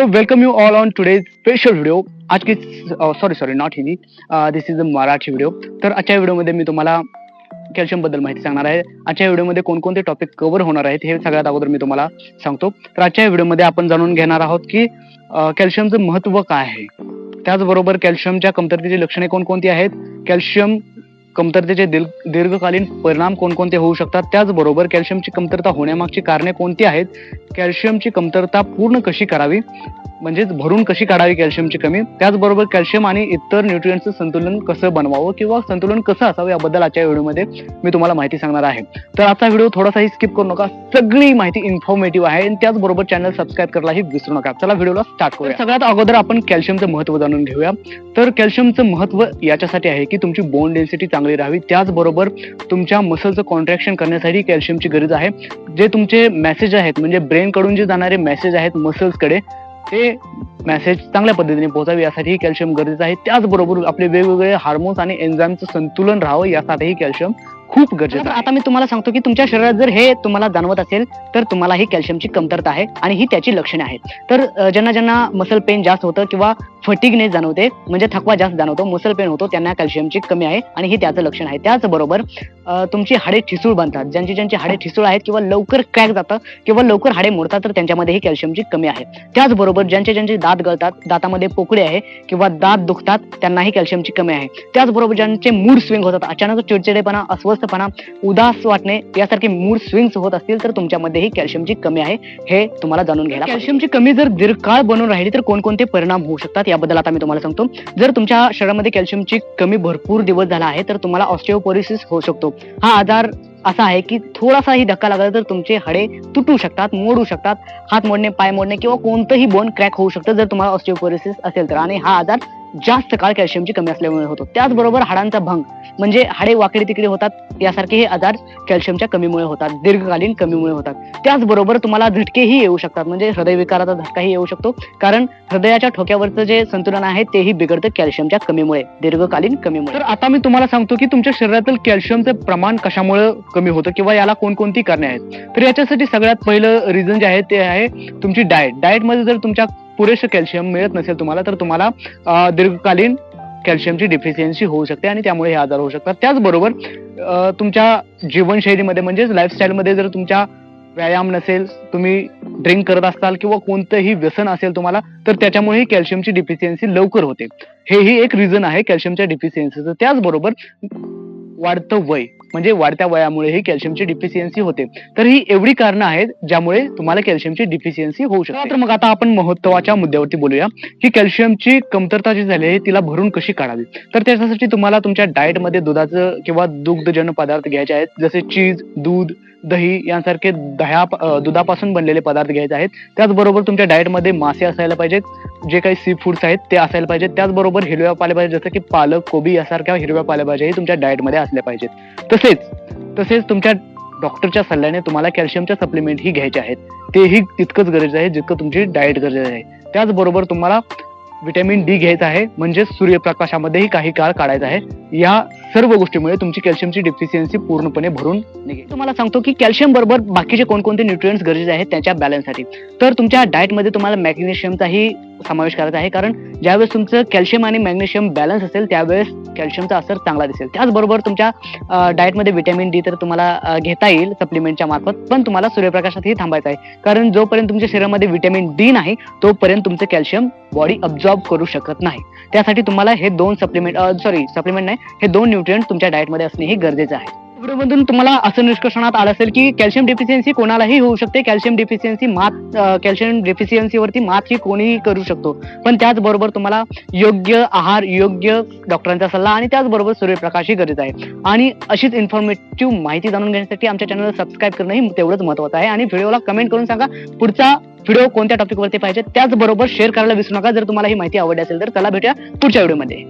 So welcome you all on today's special video. आज की sorry sorry not Hindi. This is a Marathi video तर आजच्या व्हिडिओमध्ये मी तुम्हाला कॅल्शियमबद्दल माहिती सांगणार आहे. आजच्या व्हिडिओमध्ये कोणकोणते टॉपिक कव्हर होणार आहेत हे सगळ्यात अगोदर मी तुम्हाला सांगतो. तर आजच्या व्हिडिओमध्ये आपण जाणून घेणार आहोत की कॅल्शियमचं महत्त्व काय आहे. त्याचबरोबर कॅल्शियमच्या कमतरतेची लक्षणे कोणकोणती आहेत? कॅल्शियम कमतरतेचे दीर्घकालीन परिणाम कोणकोणते होऊ शकतात? त्याचबरोबर कॅल्शियमची कमतरता होण्यामागची कारणे कोणती आहेत? कॅल्शियमची कमतरता पूर्ण कशी करावी? म्हणजेच भरून कशी काढावी कॅल्शियमची कमी? त्याचबरोबर कॅल्शियम आणि इतर न्यूट्रियंटचं संतुलन कसं बनवावं किंवा संतुलन कसं असावं याबद्दल आजच्या व्हिडिओमध्ये मी तुम्हाला माहिती सांगणार आहे. तर आजचा व्हिडिओ थोडासाही स्किप करू नका. सगळी माहिती इन्फॉर्मेटिव्ह आहे आणि त्याचबरोबर चॅनल सबस्क्राईब करायलाही विसरू नका. चला व्हिडिओला स्टार्ट करूया. सगळ्यात अगोदर आपण कॅल्शियमचं महत्त्व जाणून घेऊया. तर कॅल्शियमचं महत्त्व याच्यासाठी आहे की तुमची बोन डेन्सिटी चांगली राहावी. त्याचबरोबर तुमच्या मसलचं कॉन्ट्रॅक्शन करण्यासाठी कॅल्शियमची गरज आहे. जे तुमचे मेसेज आहेत म्हणजे ब्रेनकडून जे जाणारे मेसेज आहेत मसल्सकडे ते मेसेज चांगल्या पद्धतीने पोहोचावे यासाठी कॅल्शियम गरजेचं आहे. त्याचबरोबर आपले वेगवेगळे हार्मोन्स आणि एन्झाईमचं संतुलन राहावं यासाठीही कॅल्शियम खूप गरजेचं आहे. आता मी तुम्हाला सांगतो की तुमच्या शरीरात जर हे तुम्हाला जाणवत असेल तर तुम्हाला ही कॅल्शियमची कमतरता आहे आणि ही त्याची लक्षणे आहेत. तर ज्यांना ज्यांना मसल पेन जास्त होतं किंवा फटिगनेस जाणवते म्हणजे थकवा जास्त जाणवतो मसल पेन होतो त्यांना कॅल्शियमची कमी आहे आणि ही त्याचं लक्षण आहे. त्याचबरोबर तुमची हाडे ठिसूळ बनतात. ज्यांची ज्यांची हाडे ठिसूळ आहेत किंवा लवकर क्रॅक जातं किंवा लवकर हाडे मोडतात तर त्यांच्यामध्ये ही कॅल्शियमची कमी आहे. त्याचबरोबर ज्यांचे ज्यांचे दात गळतात दातामध्ये पोकळी आहे किंवा दात दुखतात त्यांनाही कॅल्शियमची कमी आहे. त्याचबरोबर ज्यांचे मूड स्विंग होतात अचानक चिडचिडेपणा अस्वस्थपणा उदास वाटणे यासारखे मूड स्विंग्स होत असतील तर तुमच्यामध्ये ही कॅल्शियमची कमी आहे हे तुम्हाला जाणून घ्यायला कॅल्शियमची कमी जर दीर्घकाळ बनून राहिली तर कोणकोणते परिणाम होऊ शकतात? याबद्दल आता मी तुम्हाला सांगतो. जर तुमच्या शरीरामध्ये कॅल्शियमची कमी भरपूर दिवस झाला आहे तर तुम्हाला ऑस्टिओपोरिसिस होऊ शकतो. हा आजार असा आहे की थोडासाही धक्का लागला तर तुमचे हाडे तुटू शकतात मोडू शकतात. हात मोडणे पाय मोडणे किंवा कोणतंही बोन क्रॅक होऊ शकतं जर तुम्हाला ऑस्टिओपोरिसिस असेल तर. आणि हा आजार जास्त काळ कॅल्शियमची कमी असल्यामुळे होतो. त्याचबरोबर हाडांचा भंग म्हणजे हाडे वाकडे तिकडे होतात यासारखे हे आजार कॅल्शियमच्या कमीमुळे होतात दीर्घकालीन कमीमुळे होतात. त्याचबरोबर तुम्हाला झटकेही येऊ शकतात म्हणजे हृदयविकाराचा झटकाही येऊ शकतो कारण हृदयाच्या ठोक्यावरचं जे संतुलन आहे तेही बिघडतं कॅल्शियमच्या कमीमुळे दीर्घकालीन कमीमुळे. तर आता मी तुम्हाला सांगतो की तुमच्या शरीरातील कॅल्शियमचं प्रमाण कशामुळे कमी होतं किंवा याला कोणकोणती कारणे आहेत? तर याच्यासाठी सगळ्यात पहिलं रिझन जे आहे ते आहे तुमची डाएट डाएटमध्ये जर तुमच्या पुरेसं कॅल्शियम मिळत नसेल तुम्हाला तर तुम्हाला दीर्घकालीन कॅल्शियमची डिफिशियन्सी होऊ शकते आणि त्यामुळे हे आजार होऊ शकतात. त्याचबरोबर तुमच्या जीवनशैलीमध्ये म्हणजेच लाईफस्टाईलमध्ये जर तुमच्या व्यायाम नसेल तुम्ही ड्रिंक करत असाल किंवा कोणतंही व्यसन असेल तुम्हाला तर त्याच्यामुळेही कॅल्शियमची डिफिशियन्सी लवकर होते. हेही एक रिझन आहे कॅल्शियमच्या डिफिशियन्सीचं त्याचबरोबर वाढतं वय. म्हणजे वाढत्या वयामुळे ही कॅल्शियमची डिफिशियन्सी होते. तर ही एवढी कारणं आहेत ज्यामुळे तुम्हाला कॅल्शियमची डिफिशियन्सी होऊ शकते. तर मग आता आपण महत्त्वाच्या मुद्द्यावरती बोलूया. की कॅल्शियमची कमतरता जी झाली आहे तिला भरून कशी काढावी? तर त्याच्यासाठी तुम्हाला तुमच्या डाएटमध्ये दुधाचं किंवा दुग्धजन्य पदार्थ घ्यायचे आहेत जसे चीज दूध दही यांसारखे दह्या दुधापासून बनलेले पदार्थ घ्यायचे आहेत. त्याचबरोबर तुमच्या डाएटमध्ये मासे असायला पाहिजेत जे काही सी फूड्स आहेत ते असायला पाहिजेत. त्याचबरोबर हिरव्या पालेभाज्या जसं की पालक कोबी यासारख्या हिरव्या पालेभाज्याही तुमच्या डाएटमध्ये असल्या पाहिजेत. तसेच तसेच तुमच्या डॉक्टरच्या सल्ल्याने तुम्हाला कॅल्शियमच्या सप्लिमेंट ही घ्यायचे आहेत. तेही तितकंच गरजेचं आहे जितकं तुमची डाएट गरजेचं आहे. त्याचबरोबर तुम्हाला विटॅमिन डी घ्यायचं आहे म्हणजे सूर्यप्रकाशामध्येही काही काळ काढायचा आहे. या सर्व गोष्टीमुळे तुमची कॅल्शियमची डिफिशियन्सी पूर्णपणे भरून निघेल. तुम्हाला सांगतो की कॅल्शियम बरोबर बाकीचे कोणकोणते न्यूट्रियन्स गरजेचे आहेत त्याच्या बॅलन्ससाठी तर तुमच्या डाएटमध्ये तुम्हाला मॅग्नेशियमचाही समावेश करायचा आहे. कारण ज्यावेळेस तुमचं कॅल्शियम आणि मॅग्नेशियम बॅलन्स असेल त्यावेळेस कॅल्शियमचा असर चांगला दिसेल. त्याचबरोबर तुमच्या डाएटमध्ये विटॅमिन डी तर तुम्हाला घेता येईल सप्लिमेंटच्या मार्फत पण तुम्हाला सूर्यप्रकाशातही थांबायचं आहे. कारण जोपर्यंत तुमच्या शरीरामध्ये विटॅमिन डी नाही तोपर्यंत तुमचं कॅल्शियम बॉडी अब्झॉर्ब करू शकत नाही. त्यासाठी तुम्हाला हे दोन सप्लिमेंट सॉरी सप्लिमेंट नाही हे दोन न्यूट्रियंट तुमच्या डाएटमध्ये असणे हे गरजेचं आहे. व्हिडिओमधून तुम्हाला असं निष्कर्षणात आलं असेल की कॅल्शियम डिफिशियन्सी कोणालाही होऊ शकते. कॅल्शियम डिफिशियन्सी मात कॅल्शियम डिफिशियन्सीवरती मात ही कोणीही करू शकतो. पण त्याचबरोबर तुम्हाला योग्य आहार योग्य डॉक्टरांचा सल्ला आणि त्याचबरोबर सूर्यप्रकाशही गरज आहे. आणि अशीच इन्फॉर्मेटिव्ह माहिती जाणून घेण्यासाठी आमच्या चॅनलला सबस्क्राईब करणंही तेवढंच महत्वाचं आहे. आणि व्हिडिओला कमेंट करून सांगा पुढचा व्हिडिओ कोणत्या टॉपिकवरती पाहिजे? त्याचबरोबर शेअर करायला विसरू नका. जर तुम्हाला ही माहिती आवडली असेल तर चला भेटूया पुढच्या व्हिडिओमध्ये